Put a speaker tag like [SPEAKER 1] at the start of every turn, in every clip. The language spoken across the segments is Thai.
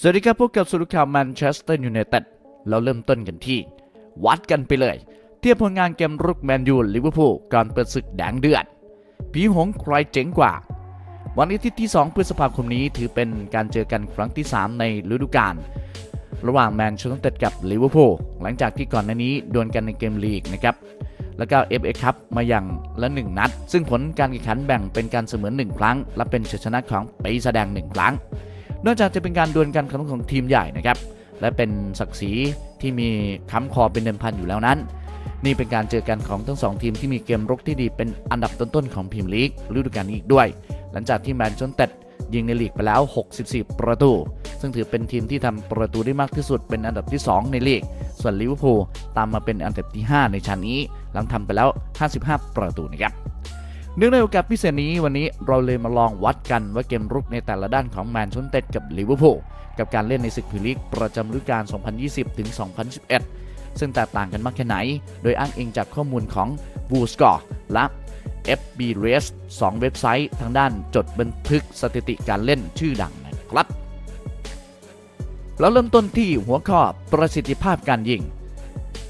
[SPEAKER 1] สวัสดีครับพบกับสุรุข่าวแมนเชสเตอร์ยูไนเต็ดเราเริ่มต้นกันที่ วัดกันไปเลย เทียบผลงานเกมรุกแมนยูลิเวอร์พูลก่อนเปิดศึกแดงเดือดผีหงใครเจ๋งกว่า วันอาทิตย์ที่ 2 พฤษภาคมนี้ถือเป็นการเจอกันครั้งที่ 3 ในฤดูกาลระหว่างแมนเชสเตอร์ยูไนเต็ดกับลิเวอร์พูลหลังจากที่ก่อนหน้านี้ดวลกันในเกมลีกนะครับแล้วก็ FA คัพมาอย่างละ 1 นัด ซึ่งผลการแข่งขันแบ่งเป็นการเสมอ1ครั้ง และเป็นชัยชนะของปีแสดง 1 ครั้ง นอกจากจะเป็นการดวลกันครั้งของทีมใหญ่นะครับและเป็นศักดิ์ศรีที่มีค้ำคอเป็นเดิมพันอยู่แล้วนั้น นี่เป็นการเจอกันของทั้งสองทีมที่มีเกมรุกที่ดีเป็นอันดับต้นๆของพรีเมียร์ลีกฤดูกาลนี้อีกด้วย หลังจากที่แมนเชสเตอร์ยิงในลีกไปแล้ว 64 ประตู ซึ่งถือเป็นทีมที่ทำประตูได้มากที่สุดเป็นอันดับที่ 2 ในลีก ส่วนลิเวอร์พูลตามมาเป็นอันดับที่ 5 ในชั้นนี้ หลังทำไปแล้ว 55 ประตูนะครับ เนื่องในโอกาสพิเศษนี้วันนี้เราเลยมาลองวัดกันว่าเกมรุกในแต่ละด้านของแมนเชสเตอร์กับลิเวอร์พูลกับการเล่นในศึกพรีเมียร์ลีกประจำฤดูกาล 2020 ถึง 2011 ซึ่งแตกต่างกันมากแค่ไหน โดยอ้างอิงจากข้อมูลของ b o o s c o r e และ FB Race 2 เว็บไซต์ทางด้านจดบันทึกสถิติการเล่นชื่อดังนะครับเราเริ่มต้นที่หัวข้อประสิทธิภาพการยิง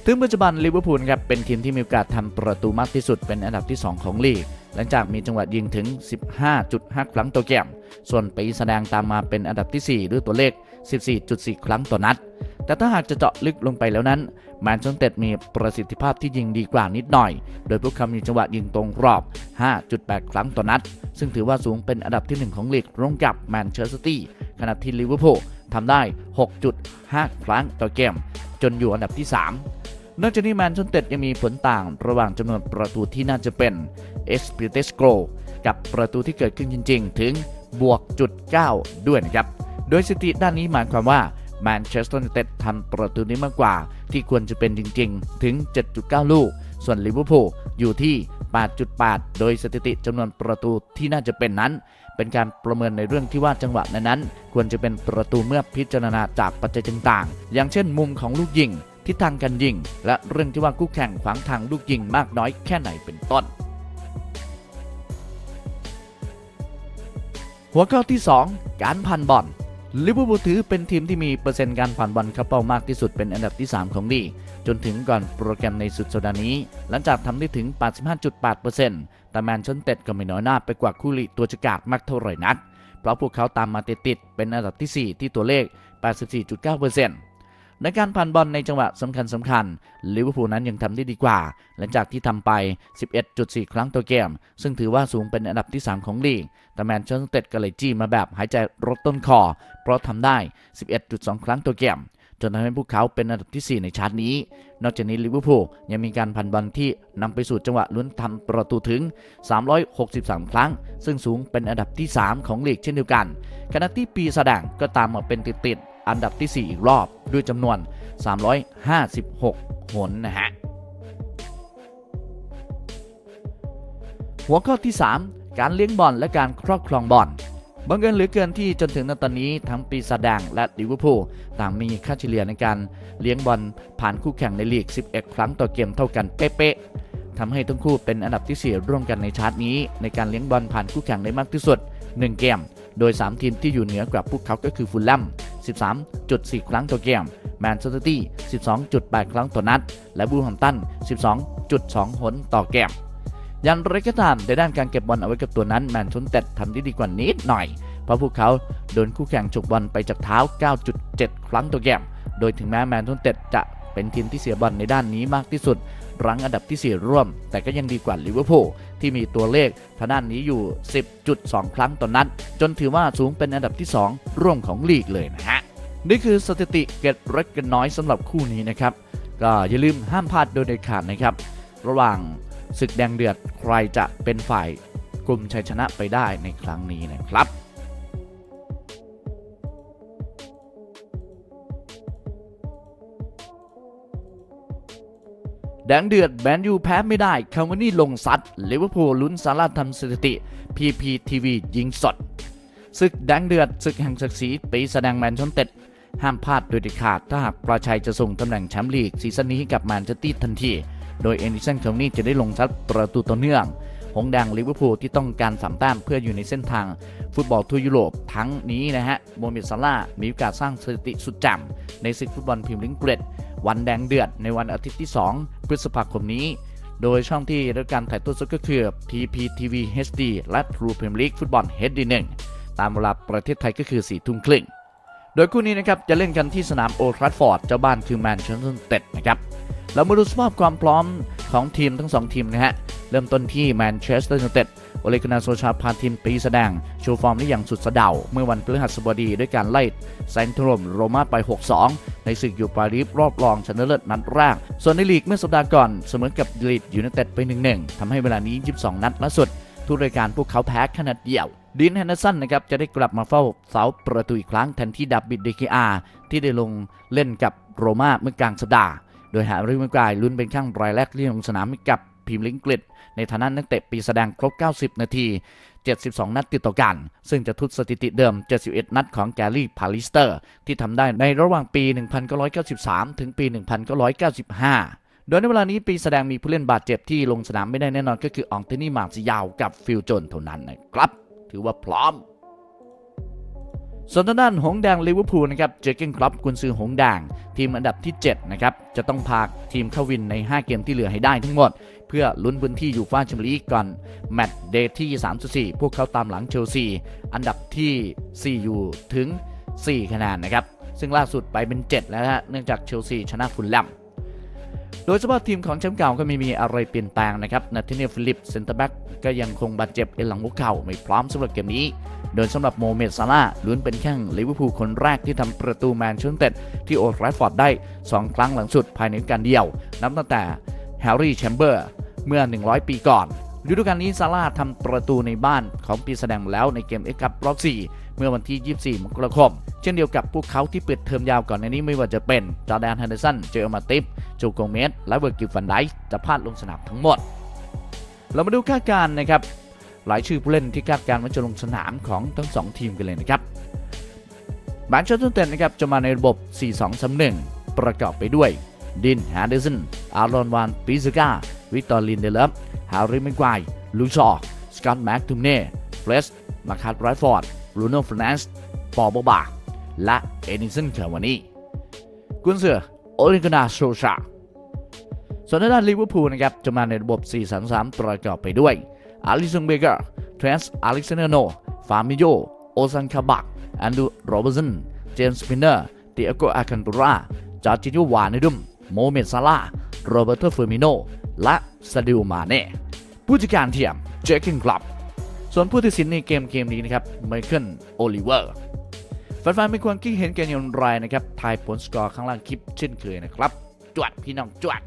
[SPEAKER 1] ถึงปัจจุบันลิเวอร์พูลครับเป็นทีมที่มีโอกาสทำประตูมากที่สุดเป็นอันดับที่ 2 ของลีก หลังจากมีจังหวะยิงถึง 15.5 ครั้งต่อเกม ส่วนปีแสดงตามมาเป็นอันดับที่ 4 ด้วยตัวเลข 14.4 ครั้งต่อนัด แต่ถ้าหากจะเจาะลึกลงไปแล้วนั้นแมนเชสเตอร์มีประสิทธิภาพที่ยิงดีกว่านิดหน่อย โดยพวกเขามีจังหวะยิงตรงรอบ 5.8 ครั้งต่อนัด ซึ่งถือว่าสูงเป็นอันดับที่ 1 ของลีกร่วมกับแมนเชสเตอร์ซิตี้ขณะที่ลิเวอร์พูลทำได้ 6.5 ครั้งต่อเกม จนอยู่อันดับที่ 3 นอกจากนี้แมนเชสเตอร์ยังมีผลต่างระหว่างจำนวนประตูที่น่าจะเป็นเอสปิเตสโกกับประตูที่เกิดขึ้นจริง ๆ ถึงบวกจุด9ด้วยนะครับ โดยสถิติด้านนี้หมายความว่าแมนเชสเตอร์ยูไนเต็ดทำประตูนี้มากกว่า ที่ควรจะเป็นจริง ๆ ถึง 7.9 ลูก ส่วนลิเวอร์พูลอยู่ที่ 8.8 โดยสถิติจำนวนประตูที่น่าจะเป็นนั้น เป็นการประเมินในเรื่องที่ว่าจังหวะนั้น ควรจะเป็นประตูเมื่อพิจารณาจากปัจจัยต่างๆ อย่างเช่นมุมของลูกยิง ทิศทางการยิง และเรื่องที่ว่าคู่แข่งขวางทางลูกยิงมากน้อยแค่ไหนเป็นต้น หัวข้อที่ 2 การพันบอลลิเวอร์พูลถือเป็นทีมที่มีเปอร์เซ็นต์การผ่านบอลเข้าเป้ามากที่สุดเป็นอันดับที่ 3 ของลีกจนถึงก่อนโปรแกรมในสุดสัปดาห์นี้ หลังจากทำได้ถึง 85.8%แต่แมนเชสเตอร์ก็ไม่น้อยหน้าไปกว่าคู่ลีตัวจักาดมากเท่าไหร่นัก เพราะพวกเขาตามมาติดๆเป็นอันดับที่ 4 ที่ตัวเลข 84.9% ในการผ่านบอลในจังหวะสำคัญสำคัญลิเวอร์พูลนั้นยังทำได้ดีกว่า หลังจากที่ทำไป 11.4 ครั้งต่อเกม ซึ่งถือว่าสูงเป็นอันดับที่ 3 ของลีก แต่แมนเชสเตอร์ก็เลยจี้มาแบบหายใจรถต้นคอ เพราะทำได้ 11.2 ครั้งต่อเกมจนทำให้พวกเขาเป็นอันดับที่ 4 ในชาร์ตนี้ นอกจากนี้ลิเวอร์พูลยังมีการพันบอลที่นำไปสู่จังหวะลุ้นทำประตูถึง 363 ครั้ง ซึ่งสูงเป็นอันดับที่ 3 ของลีกเช่นเดียวกัน ขณะที่ปีแสดงก็ตามมาเป็นติดๆ อันดับที่ 4 อีกรอบด้วยจำนวน 356 หนนะฮะ หัวข้อที่ 3 การเลี้ยงบอลและการครอบครองบอลบังเอิญเหลือเกินที่จนถึงณตอนนี้ทั้งปีศาจแดงและลิเวอร์พูลต่างมีค่าเฉลี่ยในการเลี้ยงบอลผ่านคู่แข่งในลีก 11 ครั้งต่อเกมเท่ากันเป๊ะๆทำให้ทั้งคู่เป็นอันดับที่ 4 ร่วมกันในชาร์ตนี้ ในการเลี้ยงบอลผ่านคู่แข่งได้มากที่สุด 1 เกม โดย 3 ทีมที่อยู่เหนือกว่าพวกเขาก็คือฟูลแลม 13.4 ครั้งต่อเกม แมนเชสเตอร์ซิตี้ 12.8 ครั้งต่อนัด และบูลแฮมตัน 12.2 หนต่อเกม ยันไรก็ตามในด้านการเก็บบอลเอาไว้กับตัวนั้นแมนเชสเตอร์ทำได้ดีกว่านิดหน่อย เพราะพวกเขาโดนคู่แข่งฉกบอลไปจากเท้า 9.7 ครั้งต่อเกม โดยถึงแม้แมนเชสเตอร์จะเป็นทีมที่เสียบอลในด้านนี้มากที่สุด รั้งอันดับที่ 4 ร่วม แต่ก็ยังดีกว่าลิเวอร์พูลที่มีตัวเลขทางด้านนี้อยู่ 10.2 ครั้งต่อนนัดจนถือว่าสูงเป็นอันดับที่ 2 ร่วมของลีกเลยนะฮะนี่คือสถิติเก็ดเล็กกันน้อยสำหรับคู่นี้นะครับก็อย่าลืมห้ามพลาดโดยเด็ดขาดนะครับ ระหว่างศึกแดงเดือดใครจะเป็นฝ่ายกลุ่มชัยชนะไปได้ในครั้งนี้นะครับ แดงเดือดแมนยูแพ้ไม่ได้คาวานี่ลงซัดลิเวอร์พูลลุ้นซาราทำสถิติ PPTV ยิงสดศึกแดงเดือดศึกแห่งศักดิ์ศรีปีแสดงแมนชนเต็ด ห้ามพลาดโดยเด็ดขาดถ้าหากปราชัยจะส่งตำแหน่งแชมป์ลีกซีซั่นนี้ให้กับแมนเชสเตอร์ทันที โดยเอนิสันคาวนี่จะได้ลงซัดประตูต่อเนื่องหงแดงลิเวอร์พูลที่ต้องการสามแต้มเพื่ออยู่ในเส้นทาง ฟุตบอลทั่วยุโรปทั้งนี้นะฮะโมเม็ดซาร่ามีโอกาสสร้างสถิติสุดจำในศึกฟุตบอลพรีเมียร์ลีกอังกฤษ วันแดงเดือดในวันอาทิตย์ที่ 2 พฤษภาคมนี้ โดยช่องที่รับการถ่ายทอดสดก็คือ PPTV HD และ True Premier League ฟุตบอล HD 1ตามเวลาประเทศไทยก็คือ4ทุ่มครึ่ง โดยคู่นี้นะครับจะเล่นกันที่สนามโอทรัฟฟอร์ดเจ้าบ้านคือแมนเชสเตอร์เต็ดนะครับเรามาดูสภาพความพร้อมของทีมทั้ง 2 ทีมนะฮะเริ่มต้นที่แมนเชสเตอร์ยูไนเต็ด โอเลกุนาโซชาพาทีมปีแสดงโชว์ฟอร์มได้อย่างสุดสะเดาเมื่อวันพฤหัสบดีด้วยการไล่แซงถล่มโรม่าไป 6-2 ในศึกอยู่ปารีฟรอบรองชนะเลิศนัดแรก ส่วนในลีกเมื่อสัปดาห์ก่อนเสมอกับลีดยูไนเต็ดไป1-1ทำให้เวลานี้ 22 นัดล่าสุด ทุกรายการพวกเขาแพ้ขนาดเดียวดินแฮนเดอร์สันนะครับจะได้กลับมาเฝ้าเสาประตูอีกครั้งแทนที่ดับบิดเดกิอาที่ได้ลงเล่นกับโรม่าเมื่อกลางสัปดาห์ โดยหาริมกายลุ้นเป็นข้างรายแรกที่ลงสนามกับ พรีเมยร์ลิงกฤษในฐานะนักเตะปีแสดงครบ 90 นาที 72 นัดติดต่อกัน ซึ่งจะทุบสถิติเดิม 71 นัดของแกรี่พาลิสเตอร์ ที่ทำได้ในระหว่างปี 1993 ถึงปี 1995โดยในเวลานี้ปีแสดงมีผู้เล่นบาดเจ็บที่ลงสนามไม่ได้แน่นอนก็คืออองเทนี่มาร์ซิยาวกับฟิลโจนเท่านั้นนะครับ ถือว่าพร้อม ส่วนทางด้านหงแดงลิเวอร์พูลนะครับเจอเกนคลับกุนซือหงแดงทีมอันดับที่ 7 นะครับ จะต้องพาทีมเข้าวินใน 5 เกมที่เหลือให้ได้ทั้งหมด เพื่อลุ้นพื้นที่อยู่ฟ้าแชมเปี้ยนลีกก่อนแมตช์เดย์ที่ 3.4 พวกเขาตามหลังเชลซี อันดับที่ 4 อยู่ถึง 4 คะแนนนะครับ ซึ่งล่าสุดไปเป็น 7 แล้วนะฮะเนื่องจากเชลซีชนะฟุลแลมโดยเฉพาะทีมของแชมป์เก่าก็ไม่มีอะไรเปลี่ยนแปลงนะครับนาธาเนียลฟิลิปเซนเตอร์แบ็กก็ยังคงบาดเจ็บเอ็นหลังหัวเข่าไม่พร้อมสำหรับเกมนี้ โดยสำหรับโมเมดซาร่าห์ล้นเป็นแข้งลิเวอร์พูลคนแรกที่ทำประตูแมนเชสเตอร์ที่โอทราฟฟอร์ดได้ 2 ครั้งหลังสุดภายในการเดียว นับตั้งแต่ แฮร์รี่แชมเบอร์ เมื่อ 100 ปีก่อนฤดูกาลนี้ซาร่าทำประตูในบ้านของปีแสดงแล้วในเกมเอฟคัพรอบ 4 เมื่อวันที่ 24 มกราคม เช่นเดียวกับพวกเขาที่เปิดเทอมยาวก่อนในนี้ไม่ว่าจะเป็น จอแดนฮันเดอร์สัน เจอมาติฟโจโกเมส และเวอร์กิลฟันไดจะพลาดลงสนามทั้งหมด เรามาดูคาดการณ์นะครับ หลายชื่อผู้เล่นที่คาดการณ์ว่าจะลงสนามของทั้ง 2 ทีมกันเลยนะครับแมนเชสเตอร์ยูไนเต็ดนะครับจะมาในระบบ 4-2-3-1 ประกอบไปด้วย ดินแฮนเดอร์สันอารอนวานปิซิกาวิกตอร์ลินเดเลฟแฮร์รี่แม็กไกวร์ลูชอร์สกอตแม็กทูเน่เฟรสมาคัตไรฟอร์ดบรูโน่ฟรนสปอบบาและเอนิสันคาวานีกุนเสือโอลิกนาโซชาส่วนด้านลิเวอร์พูลนะครับจะมาในระบบ 4-3-3 ประกอบไปด้วยอาริสันเบเกอร์เทรนส์อเล็กซานเดอร์โนฟามิโยโอซันคาบักแอนดูโรเบอร์สันเจมส์สปินเนอร์เตียโกอาคันตุราจอร์จิโยวานิดุม โมเมนซาลาโรเบร์โตเฟอร์มิโน และซาดิโอมาเน่ผู้จัดการทีมเจคกินกลับ ส่วนผู้ตัดสินในเกมเกมนี้นะครับไมเคิลโอลิเวอร์แฟนๆไม่ควรคิดเห็นกันอย่างไรนะครับ ทายผลสกอร์ข้างล่างคลิปเช่นเคยนะครับ จวดพี่น้องจวด